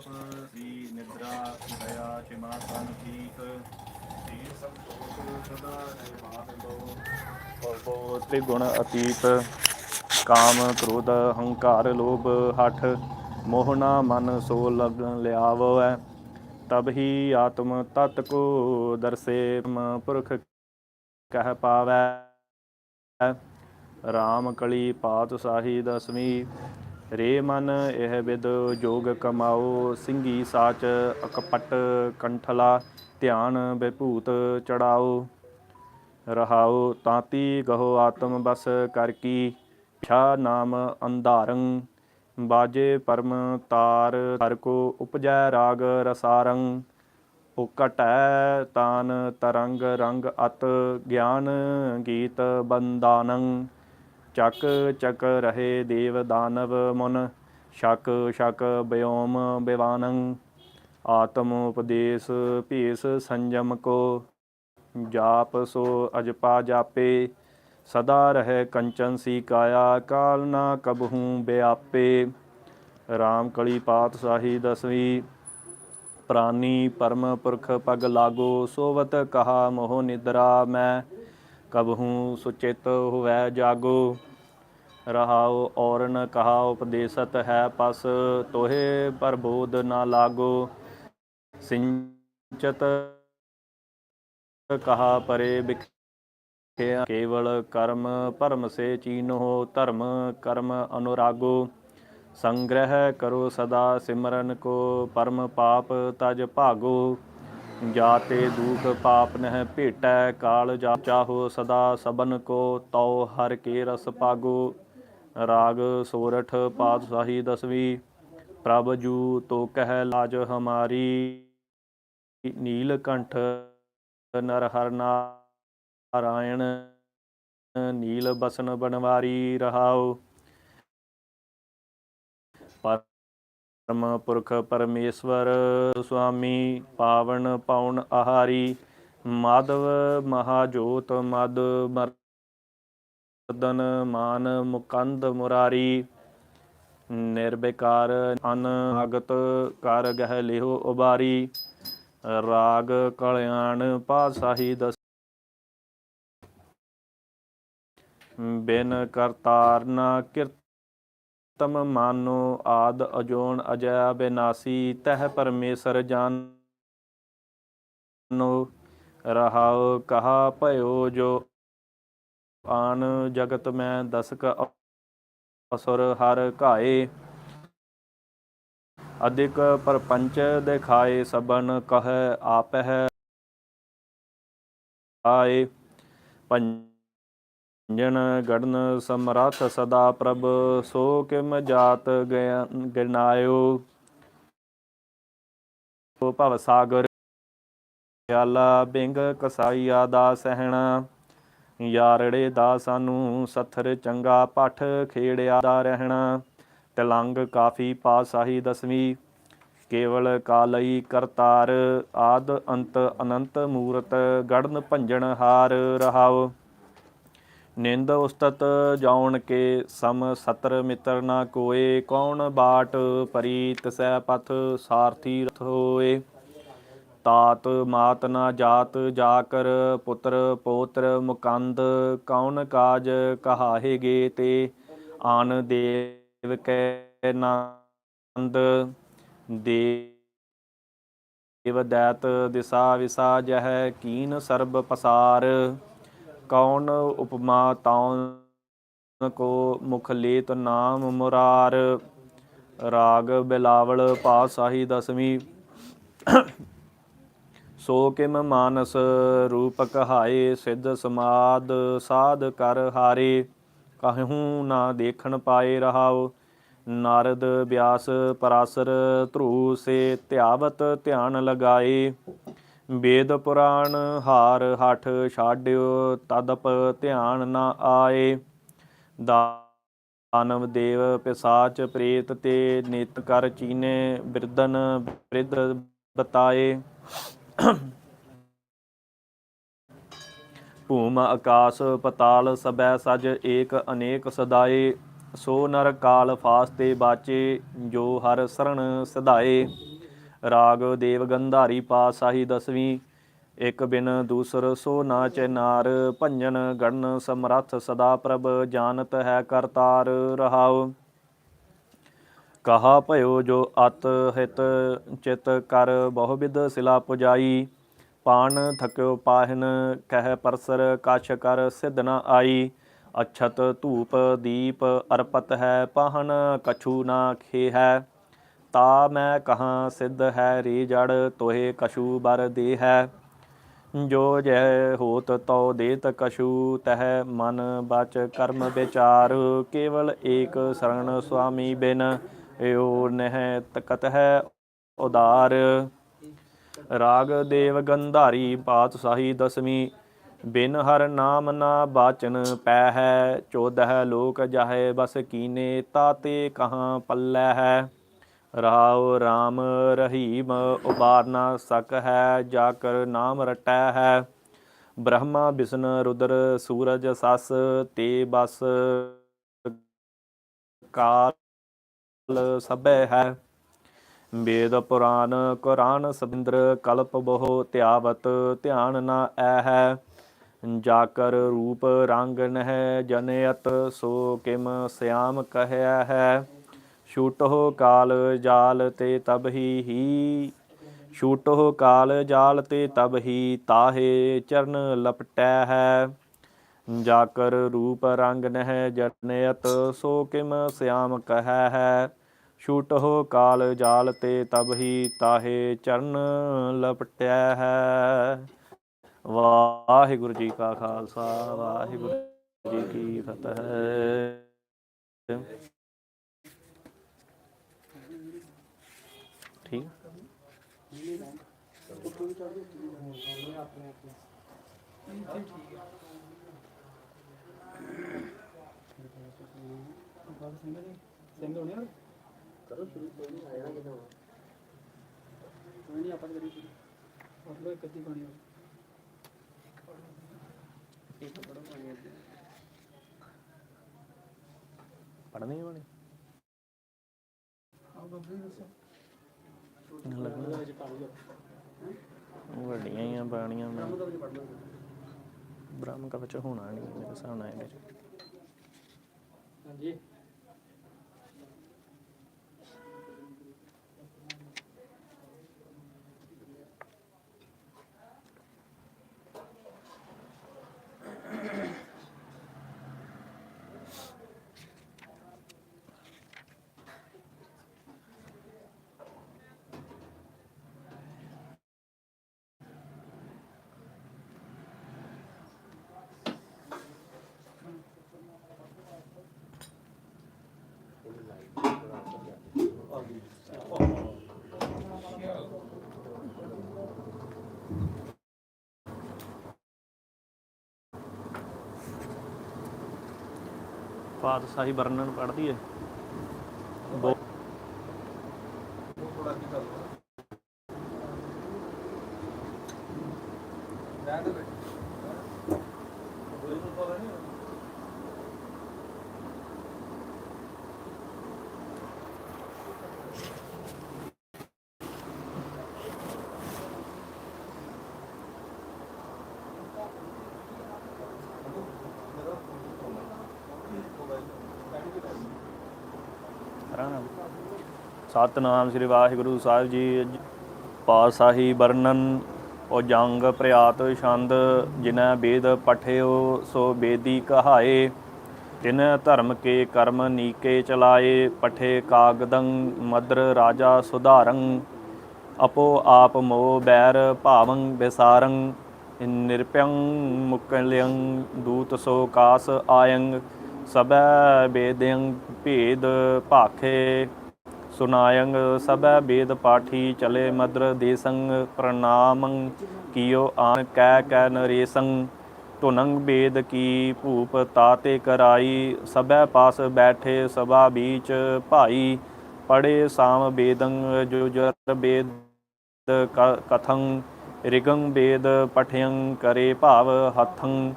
ਸੁਖ ਸੀ ਨਿਦਰਾ ਦਇਆ ਚਿਮਾ ਤਨ ਠੀਕ। ਸੀ ਸੰਤੋਖ ਸਦਾ ਨਿਰਮਾਨ ਪਰਬੋ ਤ੍ਰਿਗੁਣ ਅਤੀਤ, ਕਾਮ ਕ੍ਰੋਧ, ਹੰਕਾਰ ਲੋਭ, ਹਠ ਮੋਹਨਾ ਮਨ ਸੋ ਲਗ ਲਿਆਵੈ। ਤਬ ਹੀ ਆਤਮ ਤਤ ਕੋ ਦਰਸੇ ਪੁਰਖ ਕਹਿ ਪਾਵੈ। ਰਾਮ ਕਲੀ ਪਾਤ ਸਾਹੀ ਦਸਵੀਂ ਰੇ ਮਨ, ਇਹ ਵਿਦ ਜੋਗ ਕਮਾਓ ਸਿੰਘੀ ਸਾਚ ਅਕਪਟ ਕੰਠਲਾ, ਧਿਆਨ ਬਿਭੂਤ ਚੜਾਓ। ਰਹਾਓ ਤਾਤੀ ਗਹੋ ਆਤਮ ਬਸ ਕਰ ਕੀ, ਛਾ ਨਾਮ ਅੰਧਾਰੰ, ਬਾਜੇ ਪਰਮ ਤਾਰ ਹਰ ਕੋ ਉਪਜੈ ਰਾਗ ਰਸਾਰੰ। ਉਕਟੈ ਤਾਨ ਤਰੰਗ ਰੰਗ ਅਤ, ਗਿਆਨ ਗੀਤ ਬੰਦਾਨੰ ਚੱਕ ਚੱਕ ਰਹੇ ਦੇਵ ਦਾਨਵ ਮਨ ਸ਼ਕ ਸ਼ਕ ਬਿਓਮ ਬਿਵਾਨੰ, ਆਤਮ ਉਪਦੇਸ਼ ਭੇਸ ਸੰਜਮ ਕੋ, ਜਾਪ ਸੋ ਅਜਪਾ ਜਾਪੇ, ਸਦਾ ਰਹਿ ਕੰਚਨ ਸੀ ਕਾਇਆ, ਕਾਲ ਨਾ ਕਬਹੂ ਬਿਆਪੇ। ਰਾਮ ਕਲੀ ਪਾਤਸ਼ਾਹੀ ਦਸਵੀਂ, ਪ੍ਰਾਨੀ ਪਰਮ ਪੁਰਖ ਪਗ ਲਾਗੋ, ਸੋਵਤ ਕਹਾ ਮੋਹ ਨਿਦਰਾ ਮੈਂ ਕਬਹੂ ਸੁਚਿਤ ਹੋਵੈ ਜਾਗੋ, ਰਹਾਉ ਔਰਨ ਕਹਾ ਉਪਦੇਸਤ ਹੈ ਪਸ, ਤੋਹੇ ਪਰਬੋਧ ਨਾ ਲਾਗੋ, ਸਿੰਚਤ ਕਹਾ ਪਰੇ ਬਿਖਿਆ ਕੇਵਲ ਕਰਮ, ਭਰਮ ਸੇ ਚੀਨੋ ਧਰਮ, ਕਰਮ ਅਨੁਰਾਗੋ, ਸੰਗ੍ਰਹਿ ਕਰੋ ਸਦਾ ਸਿਮਰਨ ਕੋ, ਪਰਮ ਪਾਪ ਤਜ ਭਾਗੋ। ਜਾਤੇ ਦੁਖ ਪਾਪ ਨਹਿ ਭੇਟੈ, ਕਾਲ ਜਾ ਚਾਹੋ ਸਦਾ ਸਬਨ ਕੋ, ਤਉ ਹਰ ਕੇ ਰਸ ਪਾਗੋ। ਰਾਗ ਸੋਰਠ ਪਾਤਸ਼ਾਹੀ ਦਸਵੀਂ, ਪ੍ਰਭ ਜੂ ਤੋ ਕਹਿ ਲਾਜ ਹਮਾਰੀ। ਨੀਲ ਕੰਠ ਨਰ ਹਰ ਨਾਰਾਇਣ, ਨੀਲ ਬਸਨ ਬਨਵਾਰੀ ਰਹਾਉ। ਪਰਮ ਪੁਰਖ ਪਰਮੇਸ਼ਵਰ, ਸੁਆਮੀ ਪਾਵਨ ਪਾਉਣ ਆਹਾਰੀ, ਮਾਧਵ ਮਹਾਜੋਤ ਮਦ ਮਰਦਨ ਮਾਨ ਮੁਕੰਦ ਮੁਰਾਰੀ ਨਿਰਬਿਕਾਰ ਅਨ ਕਰ ਗਹਿ ਲਿਓ ਉਬਾਰੀ, ਰਾਗ ਕਲਿਆਣ ਪਾਸਾਹੀ ਦਸ ਬਿਨ ਕਰਤਾਰ ਨਾ ਕਿਰਤਮ ਮਾਨੋ ਆਦ ਅਜੋਨ ਅਜੈ ਬਿਨਾਸੀ ਤਹ ਪਰਮੇਸ਼ਰ ਜਾਨੋ ਰਹਾਉ ਕਹਾ ਭਇਓ ਜੋ ਆਨ ਜਗਤ ਮੈਂ ਦਸਕ ਅਸੁਰ ਹਰ ਘਾਏ। ਅਧਿਕ ਪਰਪੰਚ ਦਿਖਾਏ ਸਬਨ ਕਹ, ਆਪਹਿ ਆਏ। ਪੰਜਨ ਗੜਨ ਸਮਰੱਥ ਸਦਾ ਪ੍ਰਭ, ਸੋ ਕਿਮ ਜਾਤ ਗਿਨਾਇਓ ਸੋ ਭਵ ਸਾਗਰ, ਪਿਆਲਾ ਬਿੰਗ ਕਸਾਈਆ ਦਾ ਸਹਿਣਾ, ਯਾਰੜੇ ਦਾ ਸਾਨੂੰ ਸਥਰ ਚੰਗਾ ਪੱਠ ਖੇੜਿਆ ਦਾ ਰਹਿਣਾ। ਤਲੰਗ ਕਾਫੀ ਪਾਸਾਹੀ ਦਸਵੀਂ, ਕੇਵਲ ਕਾਲਈ ਕਰਤਾਰ, ਆਦ ਅੰਤ ਅਨੰਤ ਮੂਰਤ, ਗੜਨ ਭੰਜਣ ਹਾਰ ਰਹਾਓ। ਨਿੰਦ ਉਸਤਤ ਜਾਉਣ ਕੇ ਸਮ ਸਤਰ ਮਿੱਤਰ ਨਾ ਕੋਏ, ਕੌਣ ਬਾਟ ਪਰੀ ਤਸੈ ਪਥ ਸਾਰਥੀ ਰਥ ਹੋਏ। ਤਾਤ ਮਾਤ ਨਾ ਜਾਤ ਜਾ ਕਰ ਪੁੱਤਰ ਪੋਤਰ ਮੁਕੰਦ, ਕੌਣ ਕਾਜ ਕਹਾਹੇਗੇ ਤੇ ਆਨ ਦੇਵ ਕੈ ਨੰਦ, ਦੇਵ ਦੈਤ ਦਿਸਾ ਵਿਸਾ ਜਹ ਕੀਨ ਸਰਬ ਪਸਾਰ। ਕੌਣ ਉਪਮਾ ਤਾਉ ਕੋ ਮੁਖ ਲੇਤ ਨਾਮ ਮੁਰਾਰ? ਰਾਗ ਬਿਲਾਵਲ ਪਾਸਾਹੀ ਦਸਵੀਂ। ਸੋ ਕਿਮ ਮਾਨਸ ਰੂਪ ਕਹਾਏ ਸਿੱਧ ਸਮਾਦ ਸਾਧ ਕਰ ਹਾਰੇ। ਕਹੂੰ ਨਾ ਦੇਖਣ ਪਾਏ ਰਹਾਉ। ਨਾਰਦ ਵਿਆਸ ਪਰਾਸਰ ਧਰੂ ਸੇ ਧਿਆਵਤ ਧਿਆਨ ਲਗਾਏ। ਵੇਦ ਪੁਰਾਣ ਹਾਰ ਹਠ ਛਾਡਿਓ, ਤਦਪ ਧਿਆਨ ਨਾ ਆਏ। ਦਾਨਵ ਦੇਵ ਪਿਸਾਚ ਪ੍ਰੇਤ ਤੇ ਨਿਤ ਕਰ ਚੀਨੇ ਬਿਰਦਨ ਬ੍ਰਿਧ ਬਤਾਏ। ਭੂਮ ਆਕਾਸ ਪਤਾਲ ਸਬੈ ਸਜ ਏਕ ਅਨੇਕ ਸਦਾਏ। ਸੋ ਨਰ ਕਾਲ ਫਾਸਤੇ ਬਾਚੇ, ਜੋ ਹਰ ਸਰਣ ਸਦਾਏ ਰਾਗ ਦੇਵ ਗੰਧਾਰੀ ਪਾਸਾਹੀ ਦਸਵੀਂ। ਇਕ ਬਿਨ ਦੂਸਰ ਸੋ ਨਾ ਚੈਨਾਰ, ਭੰਜਨ ਗੜਨ ਸਮਰੱਥ ਸਦਾ ਪ੍ਰਭ, ਜਾਣਤ ਹੈ ਕਰਤਾਰ ਰਹਾਉ। ਕਹਾ ਭਇਓ ਜੋ ਅਤ ਹਿਤ ਚਿਤ ਕਰ, ਬਹੁ ਵਿਦ ਸਿਲਾ ਪੁਜਾਈ। ਪਾਣ ਥਕਿਓ ਪਾਹਨ, ਕਹਿ ਪਰਸਰ ਕਛ ਕਰ, ਸਿਧ ਨ ਆਈ। ਅਛਤ ਧੂਪ ਦੀਪ ਅਰਪਤ ਹੈ, ਪਾਹਨ ਕਛੂ ਨਾ ਖੇ ਹੈ ਤਾ ਮੈਂ ਕਹਾਂ, ਸਿੱਧ ਹੈ ਰੀ ਜੜ, ਤੋਹੇ ਕਛੂ ਬਰ ਦੇ ਹੈ ਜੋ ਜੈ ਹੋਤ ਤਉ ਦੇਤ ਕਸ਼ੂ ਤਹ ਮਨ ਬਚ ਕਰਮ ਵਿਚਾਰ। ਕੇਵਲ ਏਕ ਸਰਣ ਸੁਆਮੀ ਬਿਨ, ਏਉ ਨਹਿ ਤਕਤ ਹੈ ਉਦਾਰ। ਰਾਗ ਦੇਵ ਗੰਧਾਰੀ ਪਾਤ ਸਾਹੀ ਦਸਵੀਂ, ਬਿਨ ਹਰ ਨਾਮ ਨਾ ਬਾਚਨ ਪੈ ਹੈ। ਚੋਦਹ ਲੋਕ ਜਾਹੇ ਬਸ ਕੀਨੇ ਤਾਤੇ ਕਹਾਂ ਪੱਲੇ ਹੈ। ਰਾਉ RAM ਰਹੀਮ ਉਬਾਰਨਾ ਸਕ ਹੈ, ਜਾ ਕਰ ਨਾਮ ਰਟੈ ਹੈ। ਬ੍ਰਹਮਾ ਵਿਸ਼ਨ ਰੁਦਰ ਸੂਰਜ ਸਸ, ਤੇ ਬਸ ਕਾਲ ਸਭੈ ਹੈ। ਵੇਦ ਪੁਰਾਨ ਕੁਰਾਨ ਸਬਿੰਦਰ ਕਲਪ ਬਹੁ ਧਿਆਵਤ ਧਿਆਨ ਨਾ ਐ ਹੈ। ਜਾਕਰ ਰੂਪ ਰੰਗ ਨਹਿ ਜਨਯਤ, ਸੋ ਕਿਮ ਸਿਆਮ ਕਹਿਆ ਹੈ। ਛੂਟੋ ਕਾਲ ਜਾਲ ਤੇ ਤਬ ਹੀ ਹੀ। ਛੂਟੋ ਕਾਲ ਜਾਲ ਤੇ ਤਬ ਹੀ ਤਾਹੇ ਚਰਨ ਲਪਟੈ ਹੈ। ਜਾਕਰ ਰੂਪ ਰੰਗ ਨਹਿ ਜਨਯਤ, ਸੋ ਕਿਮ ਸਿਆਮ ਕਹੈ ਹੈ। ਛੂਟੋ ਕਾਲ ਜਾਲ ਤੇ ਤਬ ਹੀ ਤਾਹੇ ਚਰਨ ਲਪਟਿਆ ਹੈ। ਵਾਹਿਗੁਰੂ ਜੀ ਕਾ ਖਾਲਸਾ, ਵਾਹਿਗੁਰੂ ਜੀ ਕੀ ਫਤਿਹ। ਠੀਕ। ਹੋਣੇ ਕਰੋ ਸ਼ੁਰੂ ਕੋਈ ਨਹੀਂ ਆਇਆ ਕਿਦਾਂ ਕੋਈ ਨਹੀਂ ਆਪਾਂ ਕਰੀ ਸ਼ੁਰੂ ਆਪ ਲੋ ਇੱਕ ਅੱਧੀ ਪਾਣੀ ਇੱਕ ਬੜਾ ਪਾਣੀ ਪੜਨੀ ਬਣੀ ਆਓ ਬੱਬੂ ਜੀ ਦੱਸੋ। ਲੱਗਣਾ ਵੱਡੀਆਂ ਹੀ ਆ, ਬਾਣੀਆਂ ਮੈਂ। ਬ੍ਰਹਮ ਕਵਚ ਹੋਣਾ ਨਹੀਂ, ਮੇਰੇ ਹਿਸਾਬ ਨਾਲ ਇਹਦੇ ਚ। ਹਾਂਜੀ। ਪਾਤਸ਼ਾਹੀ ਵਰਣਨ ਪੜ੍ਹਦੀ ਹੈ। ਸਤਨਾਮ ਸ੍ਰੀ ਵਾਹਿਗੁਰੂ ਸਾਹਿਬ ਜੀ ਪਾਸਾਹੀ ਵਰਣਨ, ਉਹ ਜੰਗ ਪ੍ਰਿਆਤ ਛੰਦ, ਜਿਨੈ ਵੇਦ ਪਠਿਓ, ਸੋ ਬੇਦੀ ਕਹਾਏ। ਤਿਨ ਧਰਮ ਕੇ ਕਰਮ ਨੀਕੇ ਚਲਾਏ, ਪਠੇ ਕਾਗਦੰ ਮਦਰ ਰਾਜਾ ਸੁਧਾਰੰ। ਅਪੋ ਆਪ ਮੋ ਬੈਰ ਭਾਵੰ ਵਿਸਾਰੰ ਨਿਰਪਯੰ ਮੁਕਲਿਯੰ ਦੂਤ ਸੋ ਕਾਸ ਆਯੰ ਸਬੈ ਬੇਦਯੰ ਭੇਦ ਭਾਖੇ। ਸੁਨਾਯੰ ਸਭੈ ਵੇਦ ਪਾਠੀ ਚਲੇ ਮਦਰ ਦੇਸੰ ਪ੍ਰਣਾਮੰ ਕੀਓ ਆਨ ਕੈ ਕੈ ਨਰੇਸੰ ਧੁਨੰ ਵੇਦ ਕੀ ਭੂਪ ਤਾਤੇ ਕਰਾਈ, ਸਭੈ ਪਾਸ ਬੈਠੇ ਸਭਾ ਬੀਚ ਭਾਈ। ਪੜੇ ਸਾਮ ਵੇਦੰ ਜੁਜਰ ਵੇਦ ਕ- ਕਥੰ। ਰਿਗੰ ਵੇਦ ਪਠਯੰ ਕਰੇ ਭਾਵ ਹਥੰ।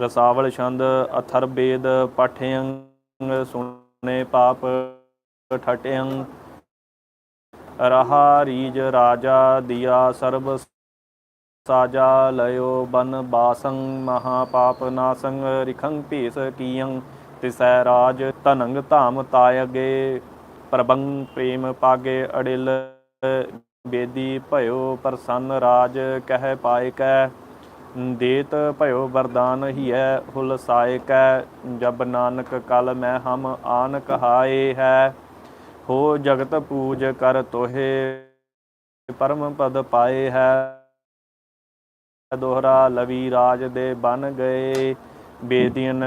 ਰਸਾਵਲ ਛੰਦ, ਅਥਰ ਵੇਦ ਪਠਯੰ ਸੁਨੇ ਪਾਪ। ਠਟਯੰ ਰਹਾ ਰੀਜ ਰਾਜਾ ਦਿਆ ਸਰਬ ਸਾਜਾ ਲਇਓ ਬਨ ਬਾਸੰ ਮਹਾ ਪਾਪ ਨਾਸੰ ਰਿਖੰ ਭੀਸ ਕੀਯੰ ਤਿਸੈ ਰਾਜ ਧਨੰਗ ਧਾਮ ਤਾਇਗੇ ਪ੍ਰਬੰ ਪ੍ਰੇਮ ਪਾਗੇ ਅੜਿਲ ਬੇਦੀ ਭਇਓ ਪ੍ਰਸੰਨ ਰਾਜ ਕਹਿ ਪਾਇ ਕੈ ਦੇਤ ਭਇਓ ਵਰਦਾਨ ਹੀਐ ਹੁਲ ਜਬ ਨਾਨਕ ਕਲ ਮੈਂ ਹਮ ਆਨ ਕਹਾਏ ਹੈ ਹੋ ਜਗਤ ਪੂਜ ਕਰ ਤੋਹੇ, ਪਰਮ ਪਦ ਪਾਏ ਹੈ। ਦੋਹਰਾ ਲਵੀ ਰਾਜ ਦੇ ਬਨ ਗਏ, ਬੇਦੀਨ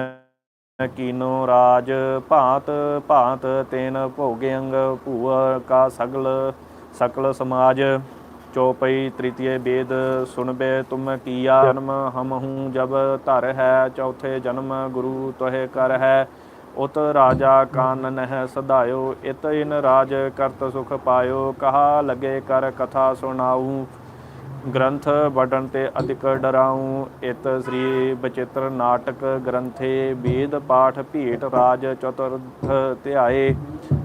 ਕੀਨੋ ਰਾਜ। ਭਾਂਤ ਭਾਂਤ ਤੈਨ ਭੋਗਿਅੰਗ ਭੂਆ ਕਾ ਸਗਲ, ਸਕਲ ਸਮਾਜ। ਚੌਪਈ ਤ੍ਰਿਤੀਏ ਵੇਦ ਸੁਨਬੇ ਤੁਮ ਕੀਆ ਜਨਮ, ਹਮ ਹੂੰ ਜਬ ਧਰ ਹੈ। ਚੌਥੇ ਜਨਮ ਗੁਰੂ ਤੋਹਿ ਕਰ ਹੈ। ਉਤ ਰਾਜਾ ਕਾਨ ਨਹਿ ਸਦਾਇਓ ਇਤ ਇਨ ਰਾਜ ਕਰਤ ਸੁਖ ਪਾਇਓ, ਕਹਾ ਲਗੇ ਕਰ ਕਥਾ ਸੁਣਾਉ ਗ੍ਰੰਥ ਵਡਨ ਤੇ ਅਧਿਕ ਡਰਾਉ ਇਤ ਸ੍ਰੀ ਬਚਿੱਤਰ ਨਾਟਕ ਗ੍ਰੰਥੇ ਵੇਦ ਪਾਠ ਭੇਟ ਰਾਜ ਚਤੁਰਥ ਧਿਆਏ,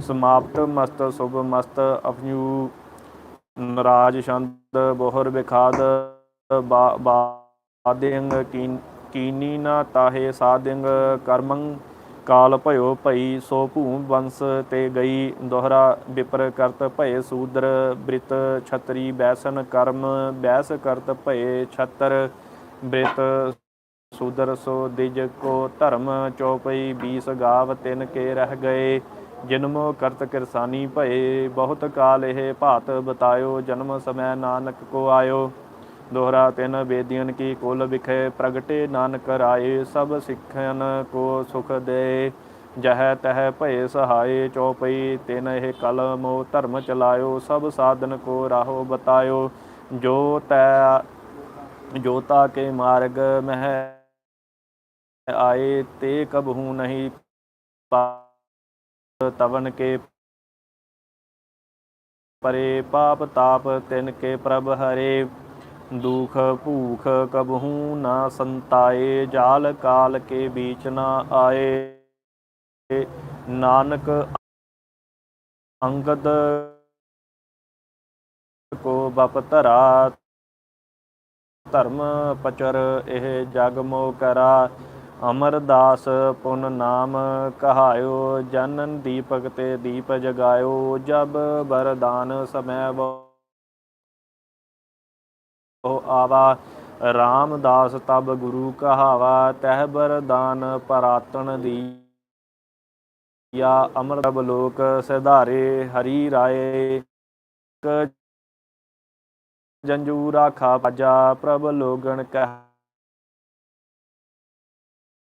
ਸਮਾਪਤ ਮਸਤ ਸੁਭ ਮਸਤ ਅਪਨੂ ਨਰਾਜ ਛੰਦ ਬੋਹਰ ਵਿਖਾਦ ਬਾ- ਬਾਦਿੰਗ ਕੀਨ- ਕੀਨੀ ਨਾ ਤਾਹੇ ਸਾਦਿੰਗ ਕਰਮੰ ਕਾਲ ਭਇਓ ਭਈ ਸੋ ਭੂਮ ਵੰਸ ਤੇ ਗਈ ਦੋਹਰਾ ਵਿਪਰ ਕਰਤ ਭਏ ਸੂਦਰ ਬ੍ਰਿਤ ਛਤਰੀ ਬੈਸਨ ਕਰਮ ਬੈਸ ਕਰਤ ਭਏ ਛਤਰ ਬ੍ਰਿਤ ਸੂਦਰ ਸੋ ਦਿਜ ਕੋ ਧਰਮ ਚੌਪਈ 20 ਗਾਵ ਤਿਨ ਕੇ ਰਹਿ ਗਏ। ਜਨਮੋ ਕਰਤ ਕਿਰਸਾਨੀ ਭਏ, ਬਹੁਤ ਕਾਲ ਇਹ ਭਾਤ ਬਤਾਇਓ, ਜਨਮ ਸਮੈ ਨਾਨਕ ਕੋ ਆਇਓ। ਦੋਹਰਾ ਤਿਨ ਬੇਦੀਆਂ ਕੀ ਕੁਲ ਵਿਖੇ ਪ੍ਰਗਟੇ ਨਾਨਕ ਰਾਏ, ਸਭ ਸਿੱਖਨ ਕੋ ਸੁਖ ਦੇ। ਜਹ ਤਹ ਭਏ ਸਹਾਏ, ਚੌਪਈ ਤਿਨ ਇਹ ਕਲਮੋ, ਧਰਮ ਚਲਾਇਓ, ਸਭ ਸਾਧਨ ਕੋ ਰਾਹੋ ਬਤਾਇਓ। ਜੋ ਤੈ ਜੋਤਾ ਕੇ ਮਾਰਗ ਮਹਿ ਆਏ, ਤੇ ਕਬਹੂ ਨਹੀਂ ਪਾ- ਤਵਨ ਕੇ ਪਰੇ, ਪਾਪ ਤਾਪ ਤਿਨ ਕੇ ਪ੍ਰਭ ਹਰੇ। ਦੁਖ ਭੂਖ ਕਬਹੂ ਨਾ ਸੰਤਾਏ, ਜਾਲ ਕਾਲ ਕੇ ਬੀਚ ਨਾ ਆਏ। ਨਾਨਕ ਅੰਗਦ ਕੋ ਬਪ ਧਰਾ, ਧਰਮ ਪਚਰ ਇਹ ਜਗ ਮੋ ਕਰਾ। ਅਮਰਦਾਸ ਪੁਨ ਨਾਮ ਕਹਾਇਓ, ਜਨਨ ਦੀਪਕ ਤੇ ਦੀਪ ਜਗਾਇਓ, ਜਬ ਬਰਦਾਨ ਸਮੈ ਬੋ ਆਵਾ ਰਾਮਦਾਸ ਤਬ ਗੁਰੂ ਕਹਾਵਾ, ਤਹਿ ਬਰਦਾਨ ਪਰਾਤਨ ਦੀ ਅਮਰ ਤਬ ਲੋਕ ਸਿਧਾਰੇ, ਹਰੀ ਰਾਏ ਜੰਜੂ ਰਾਖਾ ਬਾਜਾ ਪ੍ਰਭ ਲੋਗਣ ਕਹਿ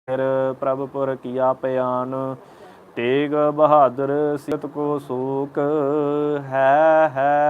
ਫਿਰ ਪ੍ਰਭਪੁਰ ਕੀਆ ਪਿਆਨ, ਤੇਗ ਬਹਾਦਰ ਸਿਤ ਕੋ ਸੂਕ, ਹੈ ਹੈ।